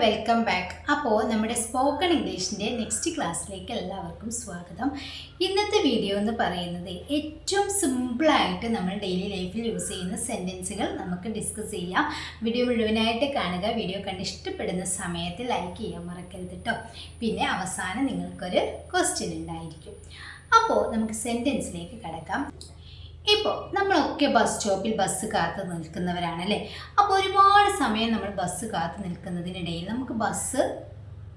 Welcome back അപ്പോൾ നമ്മുടെ spoken ഇംഗ്ലീഷിന്റെ next ക്ലാസ്സിലേക്ക് എല്ലാവർക്കും സ്വാഗതം. ഇന്നത്തെ വീഡിയോ എന്ന് പറയുന്നത് ഏറ്റവും സിമ്പിളായിട്ട് നമ്മൾ ഡെയിലി ലൈഫിൽ യൂസ് ചെയ്യുന്ന സെന്റൻസുകൾ നമുക്ക് ഡിസ്കസ് ചെയ്യാം. വീഡിയോ മുഴുവനായിട്ട് കാണുക. വീഡിയോ കണ്ട് ഇഷ്ടപ്പെടുന്ന സമയത്ത് ലൈക്ക് ചെയ്യാൻ മറക്കരുത് കേട്ടോ പിന്നെ അവസാനം നിങ്ങൾക്കൊരു ക്വസ്റ്റ്യൻ ഉണ്ടായിരിക്കും. അപ്പോൾ നമുക്ക് സെന്റൻസിലേക്ക് കടക്കാം. ഇപ്പോൾ നമ്മളൊക്കെ ബസ് സ്റ്റോപ്പിൽ ബസ് കാത്ത് നിൽക്കുന്നവരാണല്ലേ? അപ്പോൾ ഒരുപാട് സമയം നമ്മൾ ബസ് കാത്ത് നിൽക്കുന്നതിനിടയിൽ നമുക്ക് ബസ്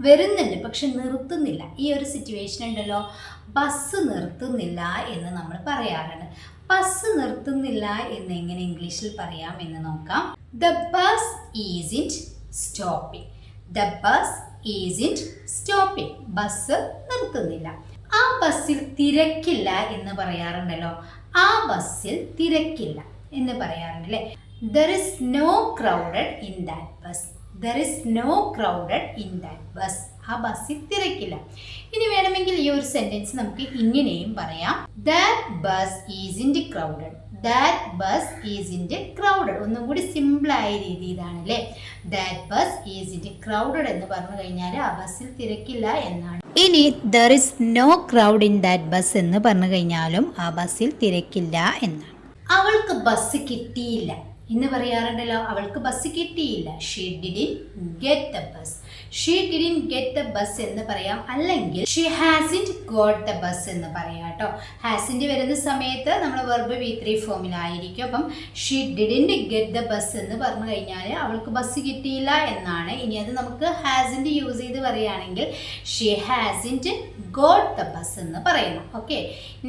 വരുന്നുണ്ട് പക്ഷെ നിർത്തുന്നില്ല. ഈ ഒരു സിറ്റുവേഷൻ ഉണ്ടല്ലോ. ബസ് നിർത്തുന്നില്ല എന്ന് നമ്മൾ പറയാറുണ്ട്. ബസ് നിർത്തുന്നില്ല എന്ന് എങ്ങനെ ഇംഗ്ലീഷിൽ പറയാം എന്ന് നോക്കാം. The bus isn't stopping the bus isn't stopping bus നിർത്തുന്നില്ല. ആ ബസ്സിൽ തിരക്കില്ല എന്ന് പറയാറുണ്ടല്ലോ. ആ ബസ്സിൽ തിരക്കില്ല എന്ന് പറയാറുണ്ടല്ലേ? There is no crowded in that bus there is no crowded in that bus ആ ബസ്സിൽ തിരക്കില്ല. ഇനി വേണമെങ്കിൽ ഈ ഒരു സെന്റൻസ് നമുക്ക് ഇങ്ങനെയും പറയാം. That bus isn't crowded that bus isn't crowded ഒന്നും കൂടി സിമ്പിളായ രീതി ഇതാണ് അല്ലേ that bus isn't crowded എന്ന് പറഞ്ഞു കഴിഞ്ഞാൽ ആ ബസ്സിൽ തിരക്കില്ല എന്നാണ്. ഇനി there is no crowd in that bus എന്ന് പറഞ്ഞു കഴിഞ്ഞാലും ആ ബസ്സിൽ തിരക്കില്ല എന്നാണ്. അവൾക്ക് ബസ് കിട്ടിയില്ല. എന്ന് പറയാറുണ്ടല്ലോ അവൾക്ക് ബസ് കിട്ടിയില്ല. She didn't get the bus she didn't get the bus എന്ന് പറയാം. അല്ലെങ്കിൽ she hasn't got the bus എന്ന് പറയാം കേട്ടോ. ഹാസിന്റെ വരുന്ന സമയത്ത് നമ്മൾ വെർബ് വി ത്രീ ഫോമിലായിരിക്കും അപ്പം she didn't get the bus എന്ന് പറഞ്ഞു കഴിഞ്ഞാൽ അവൾക്ക് ബസ് കിട്ടിയില്ല എന്നാണ്. ഇനി അത് നമുക്ക് ഹാസിന്റെ യൂസ് ചെയ്ത് പറയുകയാണെങ്കിൽ she hasn't got the bus എന്ന് പറയുന്നു. ഓക്കെ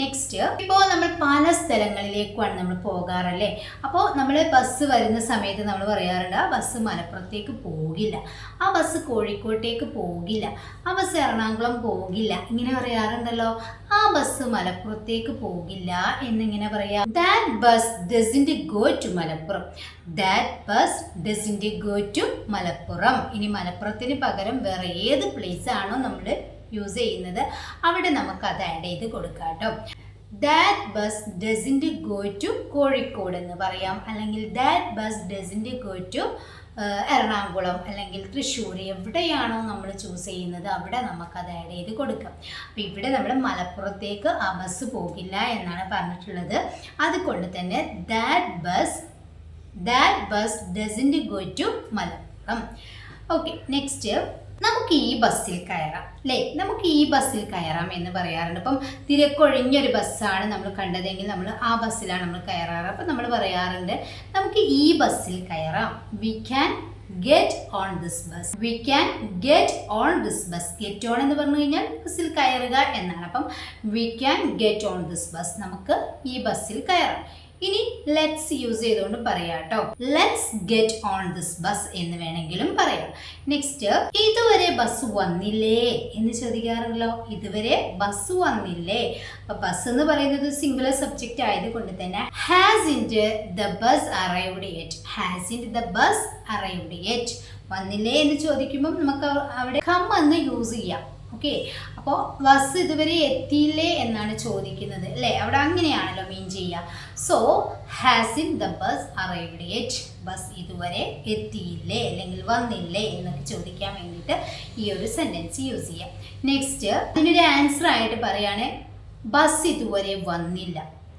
നെക്സ്റ്റ് ഇപ്പോൾ നമ്മൾ പല സ്ഥലങ്ങളിലേക്കുമാണ് നമ്മൾ പോകാറല്ലേ? അപ്പോൾ നമ്മൾ ബസ് വരുന്ന സമയത്ത് നമ്മൾ പറയാറുണ്ട് ആ ബസ് മലപ്പുറത്തേക്ക് പോകില്ല. ആ ബസ് കോഴിക്കോട്ടേക്ക് പോകില്ല. ആ ബസ് എറണാകുളം പോകില്ല. ഇങ്ങനെ പറയാറുണ്ടല്ലോ. ആ ബസ് മലപ്പുറത്തേക്ക് പോകില്ല എന്നിങ്ങനെ പറയാം. That bus doesn't go to Malappuram. That bus doesn't go to Malappuram. ഇനി മലപ്പുറത്തിന് പകരം വേറെ ഏത് പ്ലേസ് ആണോ നമ്മൾ യൂസ് ചെയ്യുന്നത്. അവിടെ നമുക്ക് അത് ആഡ് ചെയ്ത് കൊടുക്കാം കേട്ടോ that bus doesn't go to Kozhikode എന്ന് പറയാം. അല്ലെങ്കിൽ that bus doesn't go to Ernakulam അല്ലെങ്കിൽ തൃശ്ശൂർ എവിടെയാണോ നമ്മൾ ചൂസ് ചെയ്യുന്നത് അവിടെ നമുക്കത് ആഡ് ചെയ്ത് കൊടുക്കാം. അപ്പം ഇവിടെ നമ്മൾ മലപ്പുറത്തേക്ക് ആ ബസ് പോകില്ല എന്നാണ് പറഞ്ഞിട്ടുള്ളത്. അതുകൊണ്ട് തന്നെ that bus that bus doesn't go to Malappuram. Okay next നമുക്ക് ഈ ബസ്സിൽ കയറാം അല്ലേ? നമുക്ക് ഈ ബസ്സിൽ കയറാം എന്ന് പറയാറുണ്ട്. ഇപ്പം തിരക്കൊഴിഞ്ഞൊരു ബസ്സാണ് നമ്മൾ കണ്ടതെങ്കിൽ നമ്മൾ ആ ബസ്സിലാണ് നമ്മൾ കയറാറ്. അപ്പം നമ്മൾ പറയാറുണ്ട് നമുക്ക് ഈ ബസ്സിൽ കയറാം. We can get on this bus we can get on this bus get on എന്ന് പറഞ്ഞു കഴിഞ്ഞാൽ ബസ്സിൽ കയറുക എന്നാണ്. അപ്പം we can get on this bus നമുക്ക് ഈ ബസ്സിൽ കയറാം. ഇനി ലെറ്റ്സ് യൂസ് ചെയ്തുകൊണ്ട് പറയാം കേട്ടോ let's get on this bus എന്ന് വേണമെങ്കിലും പറയാം. നെക്സ്റ്റ് ഇതുവരെ ബസ് വന്നില്ലേ എന്ന് ചോദിക്കാറുണ്ടല്ലോ. ഇതുവരെ ബസ് വന്നില്ലേ. അപ്പൊ ബസ് എന്ന് പറയുന്നത് സിംഗുലർ സബ്ജക്റ്റ് ആയതുകൊണ്ട് തന്നെ hasn't the bus arrived yet hasn't the bus arrived yet വന്നില്ലേ എന്ന് ചോദിക്കുമ്പോൾ നമുക്ക് അവിടെ കം എന്ന് യൂസ് ചെയ്യാം. ഓക്കെ അപ്പോൾ ബസ് ഇതുവരെ എത്തിയില്ലേ എന്നാണ് ചോദിക്കുന്നത്. അല്ലേ? അവിടെ അങ്ങനെയാണല്ലോ മീൻ ചെയ്യുക so hasn't the bus arrived yet bus ഇതുവരെ എത്തിയില്ലേ അല്ലെങ്കിൽ വന്നില്ലേ എന്നൊക്കെ ചോദിക്കാൻ വേണ്ടിയിട്ട് ഈ ഒരു സെന്റൻസ് യൂസ് ചെയ്യാം. നെക്സ്റ്റ് അതിനൊരു ആൻസർ ആയിട്ട് പറയാണ് ബസ് ഇതുവരെ വന്നില്ല.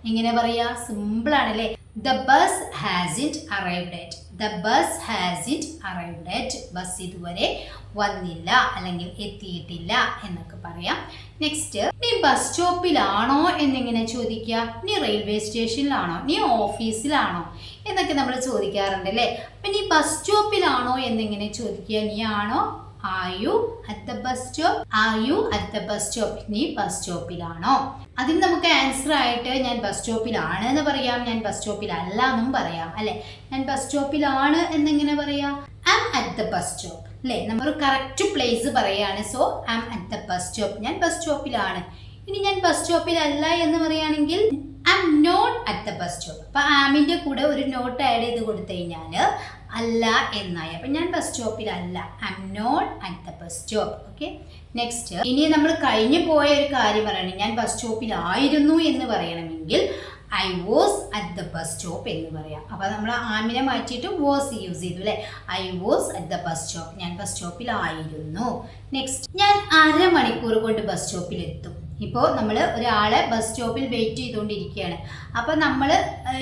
എങ്ങനെ പറയുക സിമ്പിൾ ആണല്ലേ? The bus hasn't arrived yet the bus hasn't arrived yet bus ഇതുവരെ വന്നില്ല അല്ലെങ്കിൽ എത്തിയിട്ടില്ല എന്നൊക്കെ പറയാം. നെക്സ്റ്റ് നീ ബസ് സ്റ്റോപ്പിലാണോ എന്നിങ്ങനെ ചോദിക്കുക. നീ റെയിൽവേ സ്റ്റേഷനിലാണോ നീ ഓഫീസിലാണോ എന്നൊക്കെ നമ്മൾ ചോദിക്കാറുണ്ട് അല്ലേ? അപ്പം നീ ബസ് സ്റ്റോപ്പിലാണോ എന്നിങ്ങനെ ചോദിക്കുക. നീ ആണോ are you at the bus stop are you at the bus stop നീ ബസ് സ്റ്റോപ്പിലാണോ അതിന് നമുക്ക് ആൻസർ ആയിട്ട് ഞാൻ ബസ് സ്റ്റോപ്പിലാണ് എന്ന് പറയാം. ഞാൻ ബസ് സ്റ്റോപ്പിലല്ല എന്നും പറയാം അല്ലെ? ഞാൻ ബസ് സ്റ്റോപ്പിലാണ് എന്നെങ്ങനെ പറയാം? Am at the bus stop അല്ലേ? നമ്മൾ കറക്റ്റ് പ്ലേസ് പറയാണ്. So am at the bus stop ഞാൻ ബസ് സ്റ്റോപ്പിലാണ് ഇനി ഞാൻ ബസ് സ്റ്റോപ്പിലല്ല എന്ന് പറയുകയാണെങ്കിൽ I am not at the bus stop അപ്പൊ ആമിന്റെ കൂടെ ഒരു നോട്ട് ആഡ് ചെയ്ത് കൊടുത്തു കഴിഞ്ഞാൽ അല്ല എന്നായി. അപ്പം ഞാൻ bus സ്റ്റോപ്പിലല്ല I am not at the bus stop okay next ഇനി നമ്മൾ കഴിഞ്ഞു പോയ ഒരു കാര്യം പറയണം. ഞാൻ ബസ് സ്റ്റോപ്പിലായിരുന്നു എന്ന് പറയണമെങ്കിൽ I was at the bus stop എന്ന് പറയാം. അപ്പോൾ നമ്മൾ ആമിനെ മാറ്റിയിട്ട് വാസ് യൂസ് ചെയ്തു അല്ലേ? I was at the bus stop ഞാൻ ബസ് സ്റ്റോപ്പിലായിരുന്നു നെക്സ്റ്റ് ഞാൻ അരമണിക്കൂർ കൊണ്ട് ബസ് സ്റ്റോപ്പിലെത്തും ഇപ്പോൾ നമ്മൾ ഒരാളെ ബസ് സ്റ്റോപ്പിൽ വെയിറ്റ് ചെയ്തുകൊണ്ടിരിക്കുകയാണ് അപ്പോൾ നമ്മൾ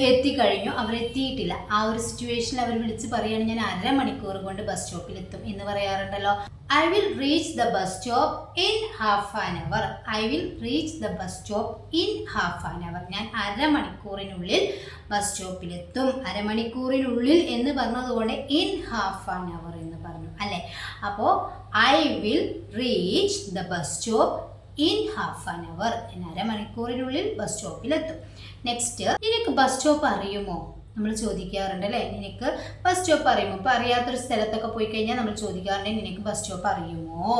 എത്തിക്കഴിഞ്ഞു. അവരെത്തിയിട്ടില്ല ആ ഒരു സിറ്റുവേഷനിൽ അവർ വിളിച്ച് പറയുകയാണ് ഞാൻ അരമണിക്കൂർ കൊണ്ട് ബസ് സ്റ്റോപ്പിലെത്തും എന്ന് പറയാറുണ്ടല്ലോ. I will reach the bus stop in half an hour I will reach the bus stop in half an hour ഞാൻ അരമണിക്കൂറിനുള്ളിൽ ബസ് സ്റ്റോപ്പിലെത്തും അരമണിക്കൂറിനുള്ളിൽ എന്ന് പറഞ്ഞതുകൊണ്ട് ഇൻ ഹാഫ് ആൻ അവർ എന്ന് പറഞ്ഞു അല്ലേ? അപ്പോൾ I will reach the bus stop in half an hour ഞാൻ അരമണിക്കൂറിനുള്ളിൽ ബസ് സ്റ്റോപ്പിലെത്തും നെക്സ്റ്റ് നിനക്ക് ബസ് സ്റ്റോപ്പ് അറിയുമോ? നമ്മൾ ചോദിക്കാറുണ്ട് അല്ലേ? നിനക്ക് ബസ് സ്റ്റോപ്പ് അറിയുമോ? ഇപ്പോൾ അറിയാത്തൊരു സ്ഥലത്തൊക്കെ പോയി കഴിഞ്ഞാൽ നമ്മൾ ചോദിക്കാറുണ്ട് നിനക്ക് ബസ് സ്റ്റോപ്പ് അറിയുമോ?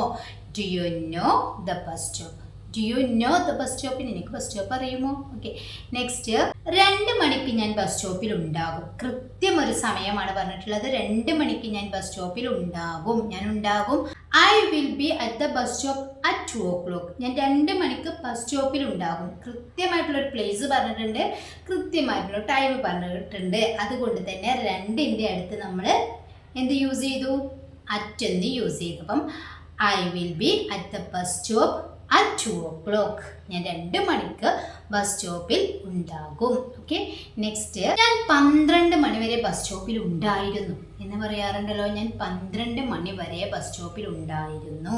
Do you know the bus stop do you know the bus stop നിനക്ക് ബസ് സ്റ്റോപ്പ് അറിയുമോ? ഓക്കെ നെക്സ്റ്റ് രണ്ട് മണിക്ക് ഞാൻ ബസ് സ്റ്റോപ്പിൽ ഉണ്ടാകും. കൃത്യം ഒരു സമയമാണ് പറഞ്ഞിട്ടുള്ളത്. രണ്ട് മണിക്ക് ഞാൻ ബസ് സ്റ്റോപ്പിൽ ഉണ്ടാകും. ഞാൻ ഉണ്ടാകും will be at the bus stop at two o'clock ഞാൻ രണ്ട് മണിക്ക് ബസ് സ്റ്റോപ്പിൽ ഉണ്ടാകും. കൃത്യമായിട്ടുള്ളൊരു പ്ലേസ് പറഞ്ഞിട്ടുണ്ട്. കൃത്യമായിട്ടുള്ള ടൈം പറഞ്ഞിട്ടുണ്ട്. അതുകൊണ്ട് തന്നെ രണ്ടിന്റെ അടുത്ത് നമ്മൾ എന്ത് യൂസ് ചെയ്തു? അറ്റ് എന്ന് യൂസ് ചെയ്തു. അപ്പം I will be at the bus stop at two o'clock ഞാൻ രണ്ട് മണിക്ക് ബസ് സ്റ്റോപ്പിൽ ഉണ്ടാകും. ഓക്കെ നെക്സ്റ്റ് ഞാൻ പന്ത്രണ്ട് മണി വരെ ബസ് സ്റ്റോപ്പിൽ ഉണ്ടായിരുന്നു. എന്ന് പറയാറുണ്ടല്ലോ? ഞാൻ പന്ത്രണ്ട് മണി വരെ ബസ് സ്റ്റോപ്പിൽ ഉണ്ടായിരുന്നു.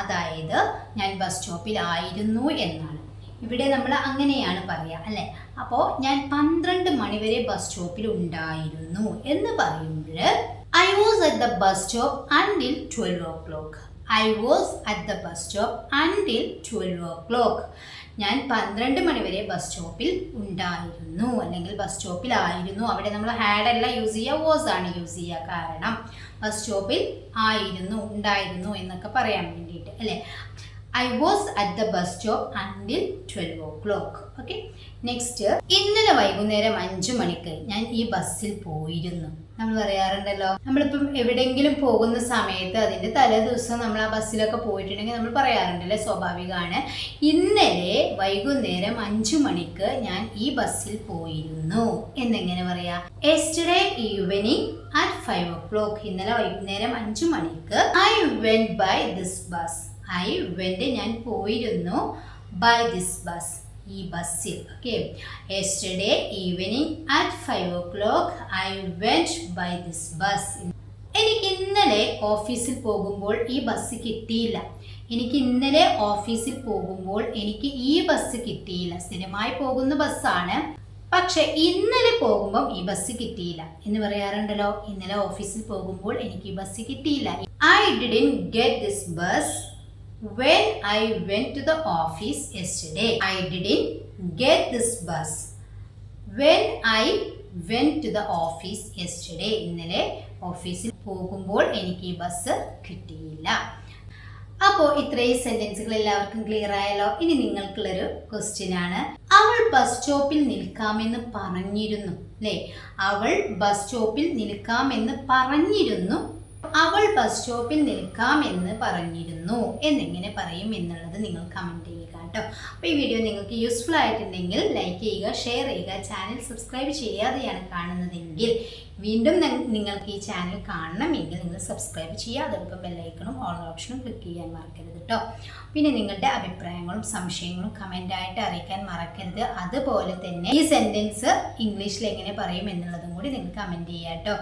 അതായത് ഞാൻ ബസ് സ്റ്റോപ്പിൽ ആയിരുന്നു എന്നാണ്. ഇവിടെ നമ്മൾ അങ്ങനെയാണ് പറയുക അല്ലേ? അപ്പോൾ ഞാൻ പന്ത്രണ്ട് മണി വരെ ബസ് സ്റ്റോപ്പിൽ ഉണ്ടായിരുന്നു എന്ന് പറയുമ്പോൾ I was at the bus stop until twelve o'clock I was at the bus stop until twelve o'clock ഞാൻ പന്ത്രണ്ട് മണിവരെ ബസ് സ്റ്റോപ്പിൽ ഉണ്ടായിരുന്നു. അല്ലെങ്കിൽ ബസ് സ്റ്റോപ്പിൽ ആയിരുന്നു. അവിടെ നമ്മൾ ഹാഡ് അല്ല യൂസ് ചെയ്യുക വാസ് ആണ് യൂസ് ചെയ്യുക. കാരണം ബസ് സ്റ്റോപ്പിൽ ആയിരുന്നു ഉണ്ടായിരുന്നു എന്നൊക്കെ പറയാൻ വേണ്ടിയിട്ട് അല്ലേ? I was at the bus stop until twelve o'clock okay next ഇന്നലെ വൈകുന്നേരം അഞ്ചു മണിക്ക് ഞാൻ ഈ ബസ്സിൽ പോയിരുന്നു. നമ്മൾ പറയാറുണ്ടല്ലോ. നമ്മളിപ്പം എവിടെയെങ്കിലും പോകുന്ന സമയത്ത് അതിന്റെ തലേ ദിവസം നമ്മൾ ആ ബസ്സിലൊക്കെ പോയിട്ടുണ്ടെങ്കിൽ നമ്മൾ പറയാറുണ്ടല്ലേ സ്വാഭാവികമാണ് ഇന്നലെ വൈകുന്നേരം അഞ്ചു മണിക്ക് ഞാൻ ഈ ബസ്സിൽ പോയിരുന്നു. എന്നെങ്ങനെ പറയാ? Yesterday evening at five o'clock ഇന്നലെ വൈകുന്നേരം അഞ്ചു മണിക്ക് I went by this bus I went ഞാൻ പോയിരുന്നു ബൈ ദിസ് ബസ് ഈ ബസ്സിൽ. Okay yesterday evening at five o'clock I went by this bus എനിക്ക് ഇന്നലെ ഓഫീസിൽ പോകുമ്പോൾ ഈ ബസ് കിട്ടിയില്ല. എനിക്ക് ഇന്നലെ ഓഫീസിൽ പോകുമ്പോൾ എനിക്ക് ഈ ബസ് കിട്ടിയില്ല. സ്ഥിരമായി പോകുന്ന ബസ്സാണ് പക്ഷെ ഇന്നലെ പോകുമ്പോൾ ഈ ബസ് കിട്ടിയില്ല. എന്ന് പറയാറുണ്ടല്ലോ. ഇന്നലെ ഓഫീസിൽ പോകുമ്പോൾ എനിക്ക് ഈ ബസ് കിട്ടിയില്ല. I didn't get this bus when I went to the office yesterday. I didn't get this bus. When I went to the office yesterday. ഇന്നലെ ഓഫീസിൽ പോകുമ്പോൾ എനിക്ക് ഈ ബസ് കിട്ടിയില്ല അപ്പോൾ ഇത്രയും സെന്റൻസുകൾ എല്ലാവർക്കും ക്ലിയർ ആയല്ലോ ഇനി നിങ്ങൾക്കുള്ളൊരു ക്വസ്റ്റ്യൻ ആണ് അവൾ ബസ് സ്റ്റോപ്പിൽ നിൽക്കാമെന്ന് പറഞ്ഞിരുന്നു അല്ലേ അവൾ ബസ് സ്റ്റോപ്പിൽ നിൽക്കാമെന്ന് പറഞ്ഞിരുന്നു അവൾ ബസ് സ്റ്റോപ്പിൽ നിൽക്കാം എന്ന് പറഞ്ഞിരുന്നു. എന്നെങ്ങനെ പറയും എന്നുള്ളത് നിങ്ങൾ കമന്റ് ചെയ്യുക കേട്ടോ. അപ്പോൾ ഈ വീഡിയോ നിങ്ങൾക്ക് യൂസ്ഫുൾ ആയിട്ടുണ്ടെങ്കിൽ ലൈക്ക് ചെയ്യുക ഷെയർ ചെയ്യുക ചാനൽ സബ്സ്ക്രൈബ് ചെയ്യാതെയാണ് കാണുന്നതെങ്കിൽ വീണ്ടും നിങ്ങൾക്ക് ഈ ചാനൽ കാണണമെങ്കിൽ നിങ്ങൾ സബ്സ്ക്രൈബ് ചെയ്യുക. അതോടൊപ്പം ബെല്ലൈക്കണും ഓൾ ഓപ്ഷനും ക്ലിക്ക് ചെയ്യാൻ മറക്കരുത് കേട്ടോ പിന്നെ നിങ്ങളുടെ അഭിപ്രായങ്ങളും സംശയങ്ങളും കമന്റായിട്ട് അറിയിക്കാൻ മറക്കരുത്. അതുപോലെ തന്നെ ഈ സെന്റൻസ് ഇംഗ്ലീഷിൽ എങ്ങനെ പറയും എന്നുള്ളതും കൂടി നിങ്ങൾ കമന്റ് ചെയ്യുക കേട്ടോ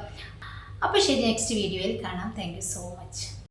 അപ്പോൾ ശരി നെക്സ്റ്റ് വീഡിയോയിൽ കാണാം. Thank so much